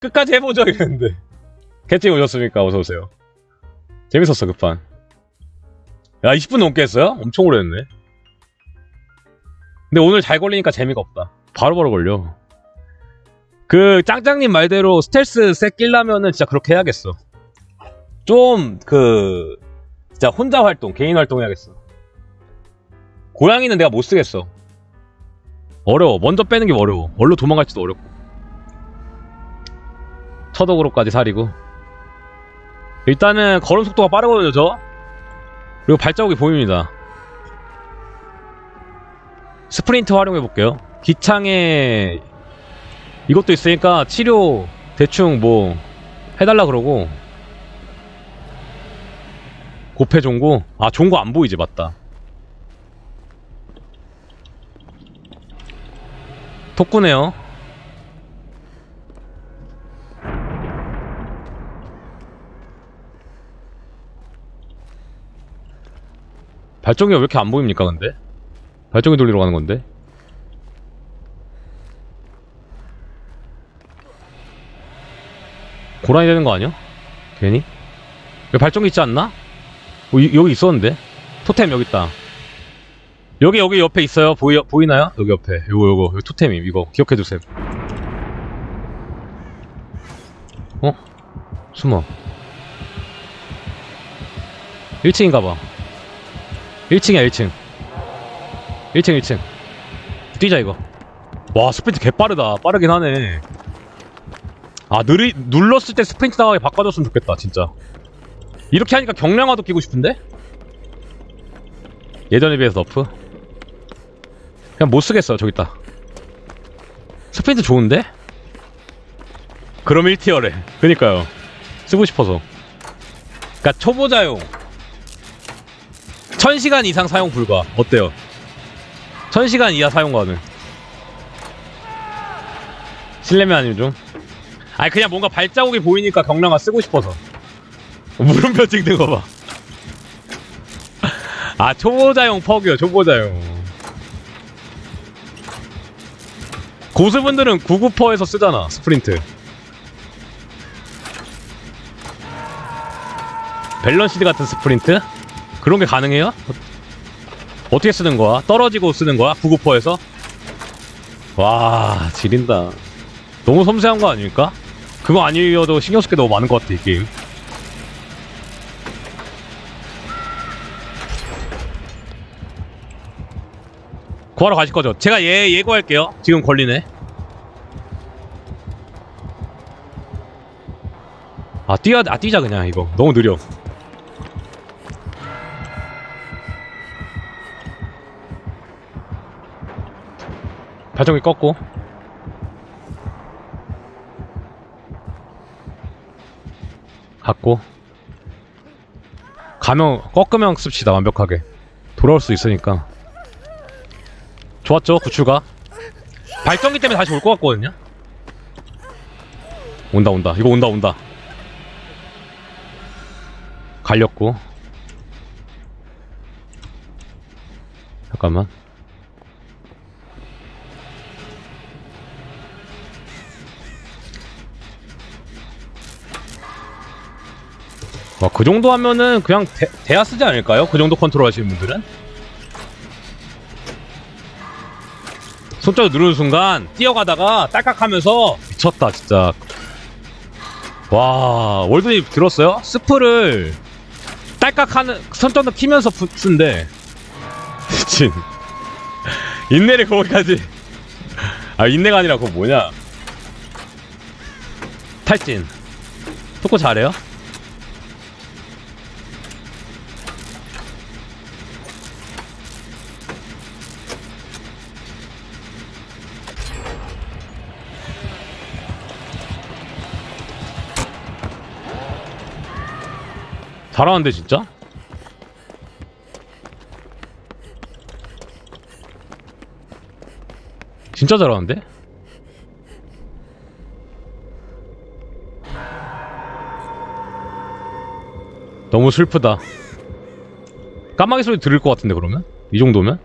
끝까지 해보죠 이랬는데. 캐팅 오셨습니까? 어서오세요. 재밌었어 급판. 야 20분 넘게 했어요? 엄청 오래 했네. 근데 오늘 잘 걸리니까 재미가 없다. 바로 바로 걸려. 그 짱짱님 말대로 스텔스 셋 끼려면은 진짜 그렇게 해야겠어. 좀 그 진짜 혼자 활동 개인 활동 해야겠어. 고양이는 내가 못 쓰겠어. 어려워. 먼저 빼는 게 어려워. 얼로 도망갈지도 어렵고 처독으로까지 살이고. 일단은 걸음 속도가 빠르거든요 저. 그리고 발자국이 보입니다. 스프린트 활용해 볼게요. 기창에 이것도 있으니까 치료 대충 뭐 해달라 그러고. 고패 종구? 아 종구 안 보이지 맞다. 톡구네요 발전기가 왜 이렇게 안 보입니까 근데? 발전기 돌리러 가는 건데? 고라니 되는 거 아니야? 괜히? 여기 발전기 있지 않나? 어, 이- 여기 있었는데? 토템 여기 있다 여기 여기 옆에 있어요 보이, 보이나요? 여기 옆에 요거 요거 여기 토템임 이거 기억해두세요 어? 숨어 1층인가봐 1층이야 1층. 1층 1층. 뛰자 이거. 와 스프린트 개빠르다. 빠르긴 하네. 아 느리, 눌렀을 때 스프린트 나가게 바꿔줬으면 좋겠다 진짜. 이렇게 하니까 경량화도 끼고 싶은데? 예전에 비해서 너프? 그냥 못 쓰겠어 저기 있다. 스프린트 좋은데? 그럼 1티어래. 그니까요. 쓰고 싶어서. 그니까 초보자용 1000시간 이상 사용 불가. 어때요? 1000시간 이하 사용 가능 실례면 아니면 좀? 아니 그냥 뭔가 발자국이 보이니까 경량화 쓰고 싶어서. 물음표 찍는 거 봐. 아 초보자용 퍽이요 초보자용. 고수분들은 99%에서 쓰잖아 스프린트. 밸런시드 같은 스프린트? 그런 게 가능해요? 어떻게 쓰는 거야? 떨어지고 쓰는 거야? 99%에서? 와 지린다 너무 섬세한 거 아닙니까? 그거 아니어도 신경 쓸 게 너무 많은 것 같아 이 게임 구하러 가실 거죠? 제가 얘 예고할게요 지금 걸리네 아 뛰어 아 뛰자 그냥 이거 너무 느려 발전기 껐고. 갔고. 가면 꺾으면 씁시다 완벽하게. 돌아올 수 있으니까. 좋았죠 구출가? 발전기 때문에 다시 올 것 같거든요? 온다 온다. 이거 온다 온다. 갈렸고. 잠깐만 와, 그 정도 하면은 그냥 대, 대야 쓰지 않을까요? 그 정도 컨트롤 하시는 분들은? 손자국 누르는 순간 뛰어가다가 딸깍 하면서 미쳤다 진짜 와 월드님 들었어요? 스프를 딸깍하는 손자국 키면서 푸- 쓴대 미친 인내를 거기까지 아 인내가 아니라 그거 뭐냐 탈진 토코 잘해요? 잘하는데 진짜? 진짜 잘하는데? 너무 슬프다. 까마귀 소리 들을 것 같은데 그러면? 이 정도면?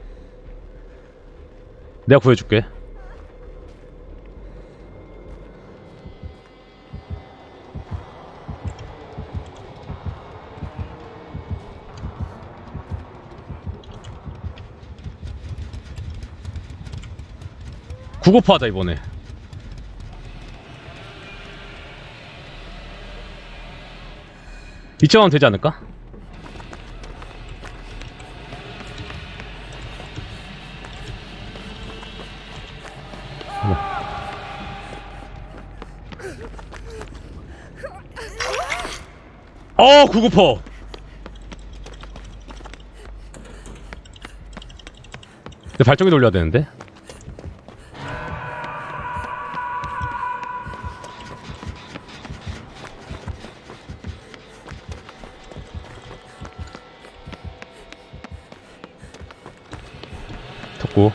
내가 구해줄게. 구고파 하자 이번에. 이점하면 되지 않을까? 어 근데 발전기 돌려야 되는데 덮고.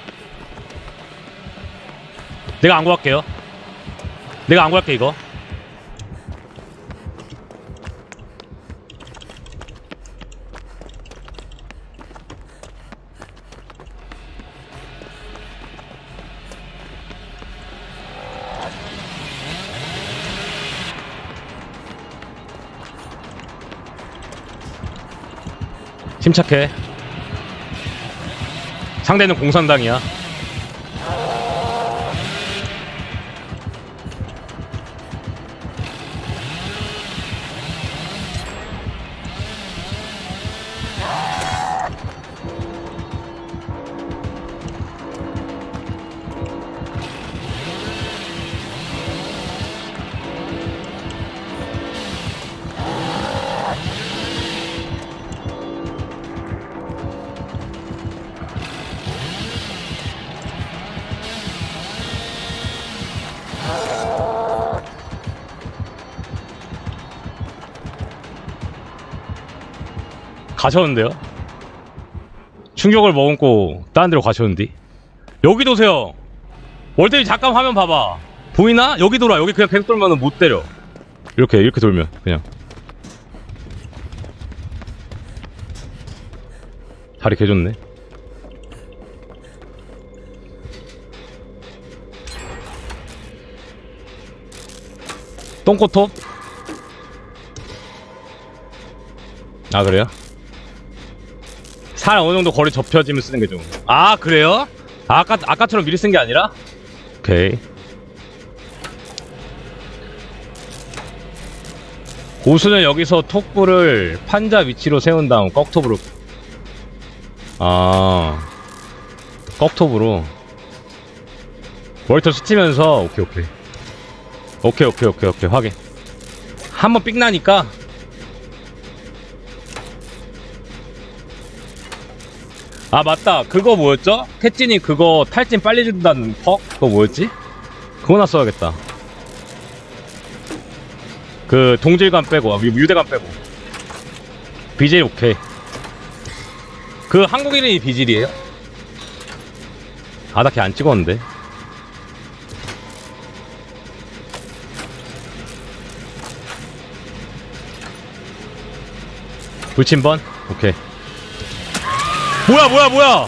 내가 안 구할게요. 내가 안 구할게 이거. 침착해 상대는 공산당이야 가셨는데요? 충격을 머금고 다른 데로 가셨는데 여기 도세요 월드비 잠깐 화면 봐봐 보이나? 여기 돌아 여기 그냥 계속 돌면 못 때려 이렇게 이렇게 돌면 그냥 다리 개좋네 똥꼬톱? 아 그래요? 살 어느 정도 거리 접혀지면 쓰는 게 좀. 아 그래요? 아까 아까처럼 미리 쓴 게 아니라? 오케이. 고수는 여기서 톡불을 판자 위치로 세운 다음 꺽톱으로. 아 꺽톱으로. 월터 스치면서 오케이 오케이. 오케이 오케이 오케이 오케이 확인. 한번 삑 나니까 아 맞다 그거 뭐였죠? 캣진이 그거 탈진 빨리 준다는 퍽? 그거 뭐였지? 그거나 써야겠다 그 동질감 빼고 아, 유- 유대감 빼고 비질 오케이 그 한국 이름이 비질이에요? 아나 걔 안 찍었는데 불침번? 오케이 뭐야 뭐야 뭐야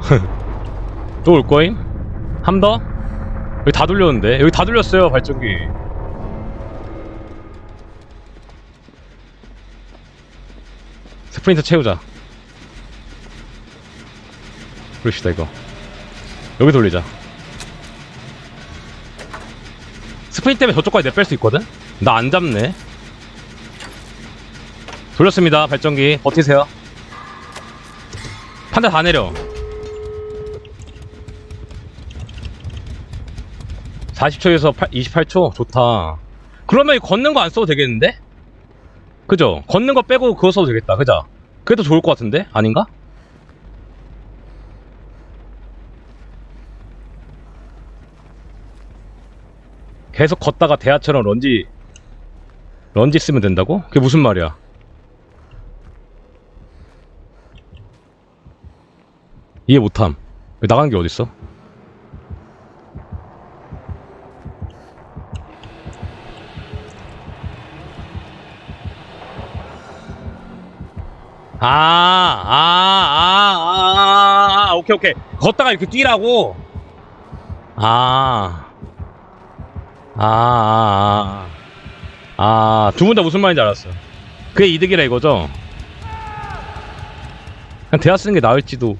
또 올 거임? 함 더? 여기 다 돌렸는데 여기 다 돌렸어요 발전기 스프린터 채우자. 그럽시다 이거. 여기 돌리자. 스프린트 때문에 저쪽까지 내뺄 수 있거든? 나 안 잡네. 돌렸습니다 발전기. 버티세요. 판자 다 내려. 40초에서 28초? 좋다. 그러면 이 걷는 거 안 써도 되겠는데? 그죠? 걷는 거 빼고 그거 써도 되겠다 그죠? 더 좋을 것 같은데? 아닌가? 계속 걷다가 대하처럼 런지 런지 쓰면 된다고? 그게 무슨 말이야? 이해 못함 왜 나간 게 어딨어? 아, 아, 아, 아, 아, 오케이, 오케이. 걷다가 이렇게 뛰라고? 아, 아, 아, 아, 아, 두 분 다 무슨 말인지 알았어. 그게 이득이라 이거죠? 그냥 대화 쓰는 게 나을지도.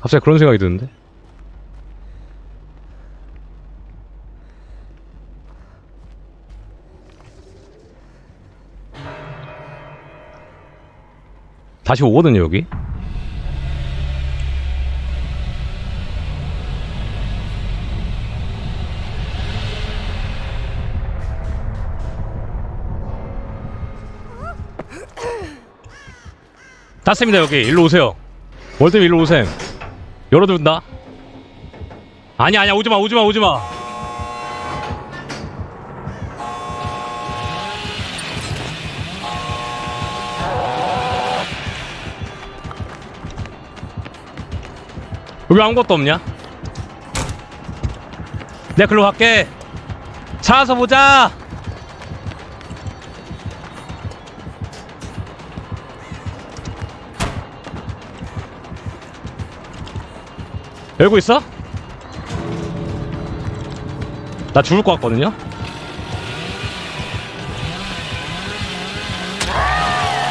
갑자기 그런 생각이 드는데? 다시 오거든요, 여기. 땄습니다, 여기. 일로 오세요. 월드 일로 오셈. 열어둔다. 아니야, 아니야, 오지마, 오지마, 오지마. 여기 아무것도 없냐? 내가 글로 갈게. 차와서 보자. 열고 있어? 나 죽을 것 같거든요?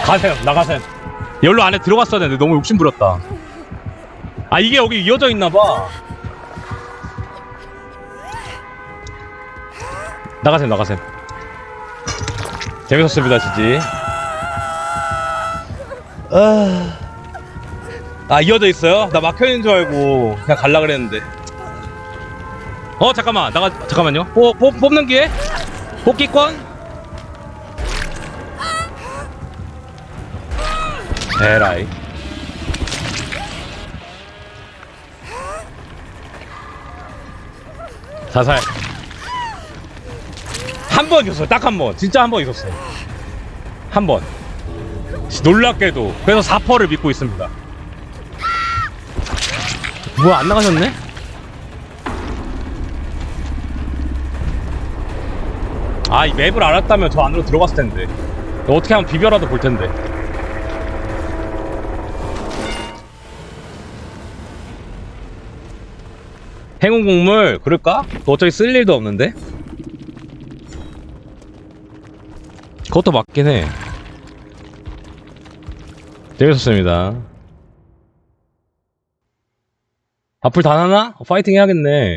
가세요, 나가세요. 열로 안에 들어갔어야 되는데 너무 욕심 부렸다. 아, 이게 여기 이어져 있나봐. 나가세요, 나가세요. 재밌었습니다, 지지. 아. 아 이어져 있어요? 나 막혀있는 줄 알고 그냥 갈라 그랬는데 어 잠깐만 나가 잠깐만요 뽑, 뽑, 뽑는 기회? 뽑기권? 에라이 자살. 한 번 있었어요. 딱 한 번. 진짜 한 번 있었어요. 한번. 놀랍게도 그래서 4퍼를 믿고 있습니다. 뭐야 안 나가셨네? 아 이 맵을 알았다면 저 안으로 들어갔을 텐데. 어떻게 하면 비벼라도 볼 텐데 행운 곡물 그럴까? 어차피 쓸 일도 없는데 그것도 맞긴 해 재밌었습니다 앞을 다 나나? 파이팅 해야겠네